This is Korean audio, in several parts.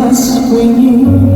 last we you.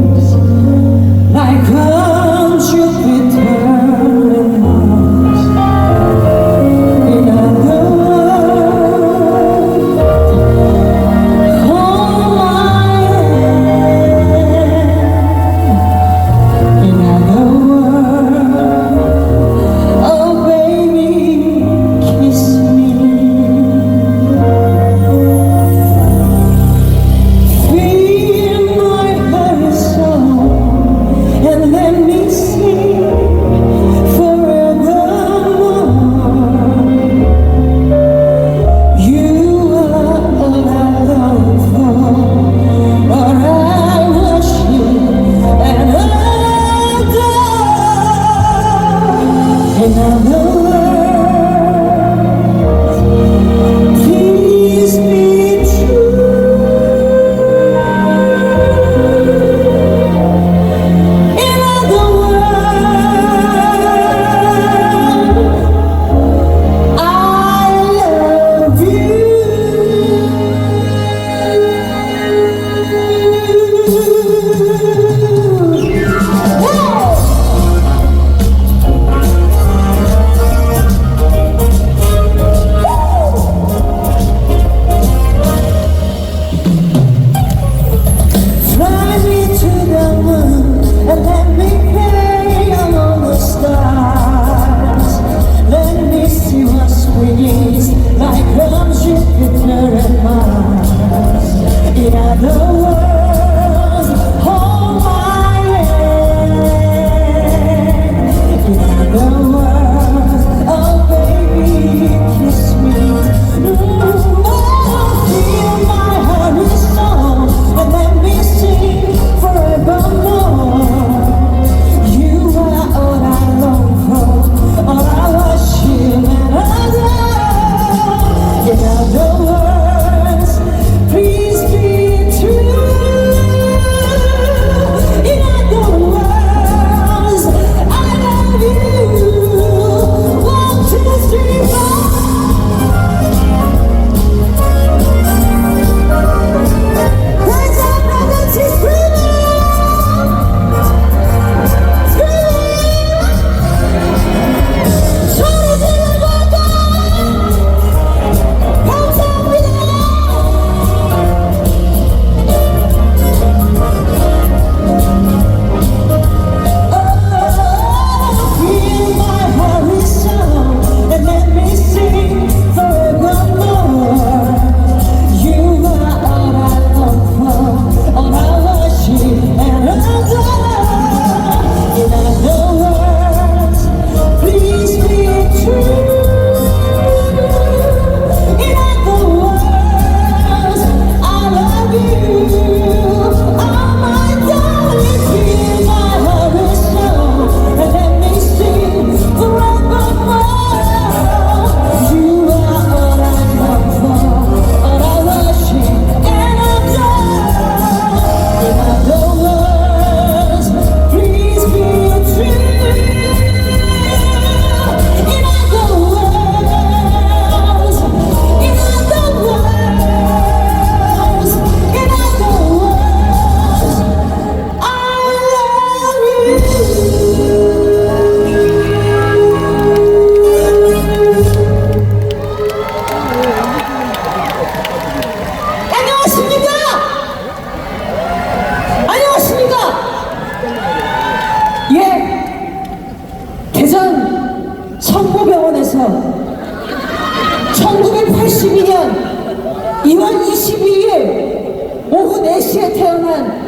2월 22일 오후 4시에 태어난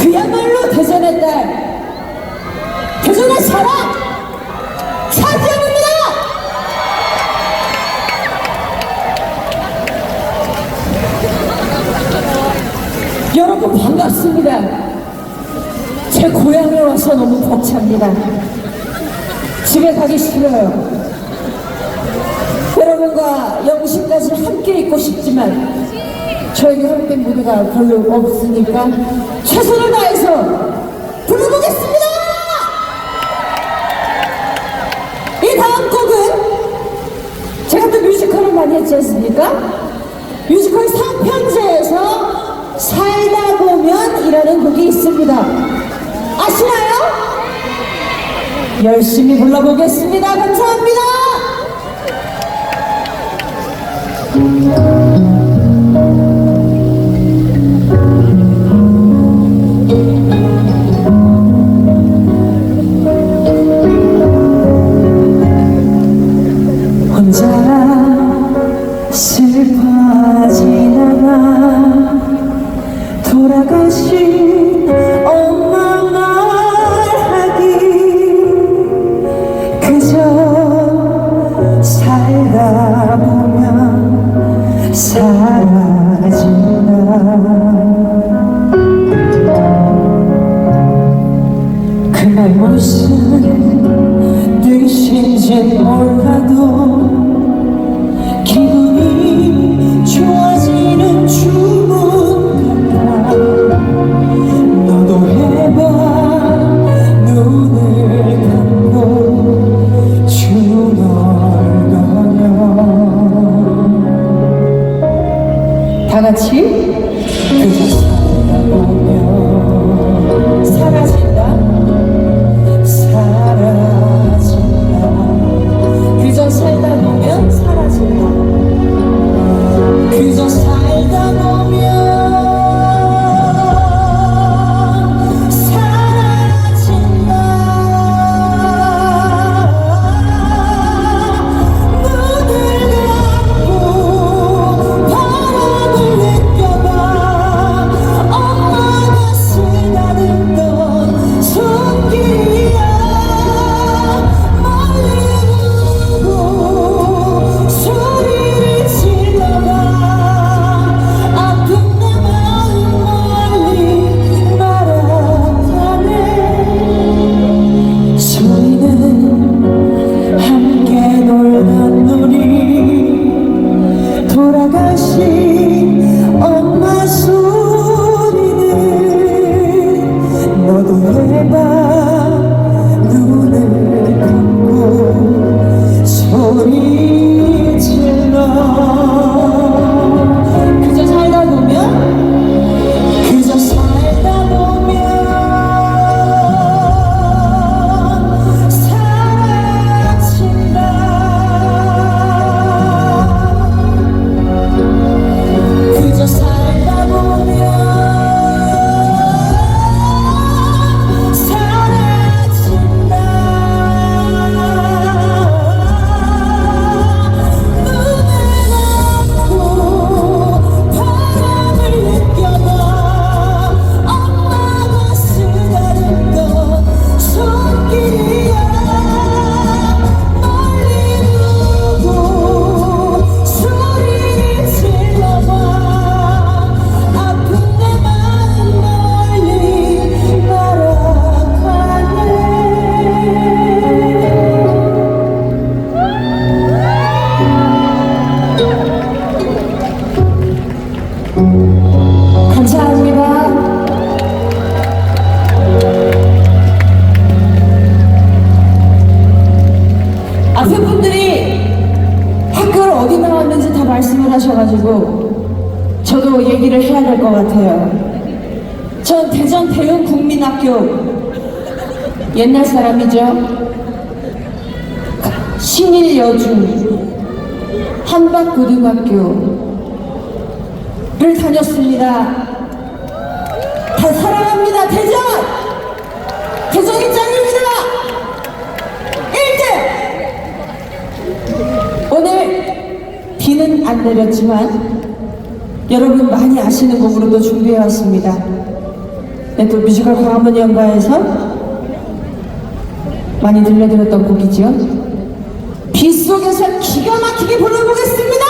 그야말로 대전의 딸, 대전의 사랑, 차지영입니다! 여러분 반갑습니다. 제 고향에 와서 너무 벅찹니다. 집에 가기 싫어요. 여러분과 영심까지 함께 있고 싶지만 저에게 함께 무대가 별로 없으니까 최선을 다해서 불러보겠습니다! 이 다음 곡은 제가 또 뮤지컬을 많이 했지 않습니까? 뮤지컬 상편제에서 살다 보면 이라는 곡이 있습니다. 아시나요? 열심히 불러보겠습니다. 감사합니다. Thank you. 다 같이 사라진다. 사라진다. 그저 살다 보면 사라진다. 그저 살다 보면 옛날 사람이죠. 신일 여중 한밭고등학교를 다녔습니다. 다 사랑합니다. 대전! 대전이 짱입니다! 1등! 오늘 비는 안 내렸지만 여러분 많이 아시는 곡으로도 준비해왔습니다. 네, 또 뮤지컬 광화문 연가에서 많이 들려드렸던 곡이지요. 빗속에서 기가 막히게 불러보겠습니다.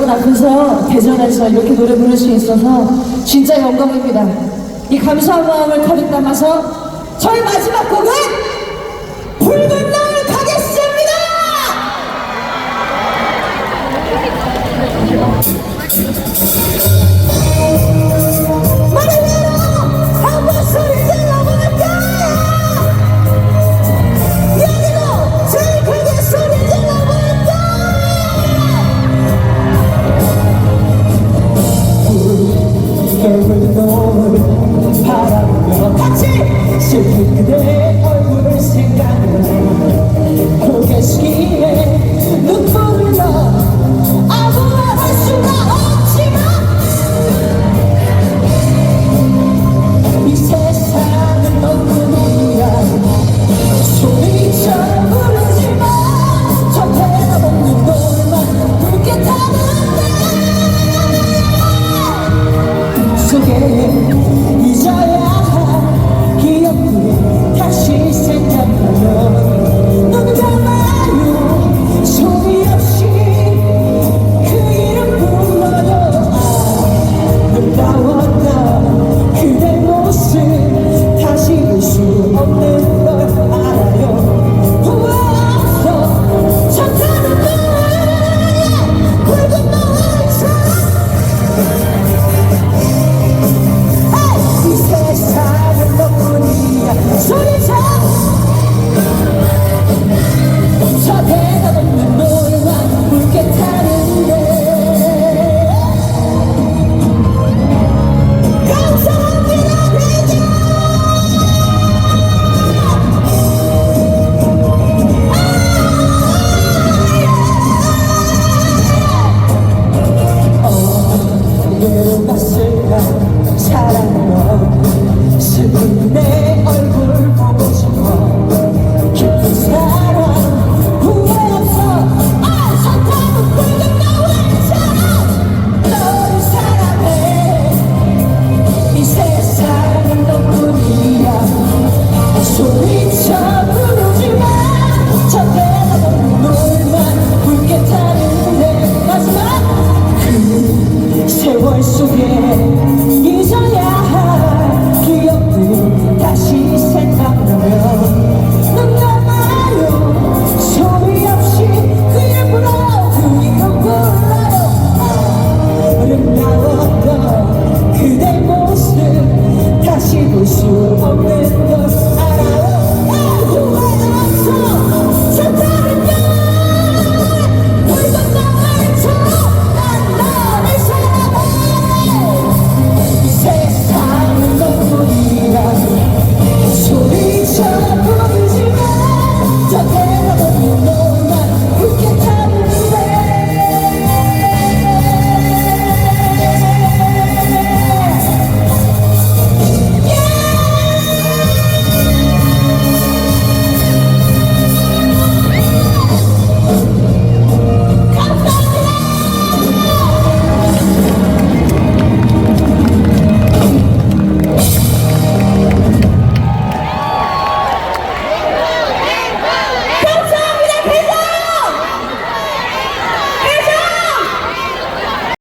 여러분 앞에서 대전에서 이렇게 노래 부를 수 있어서 진짜 영광입니다. 이 감사한 마음을 가득 담아서 저희 마지막!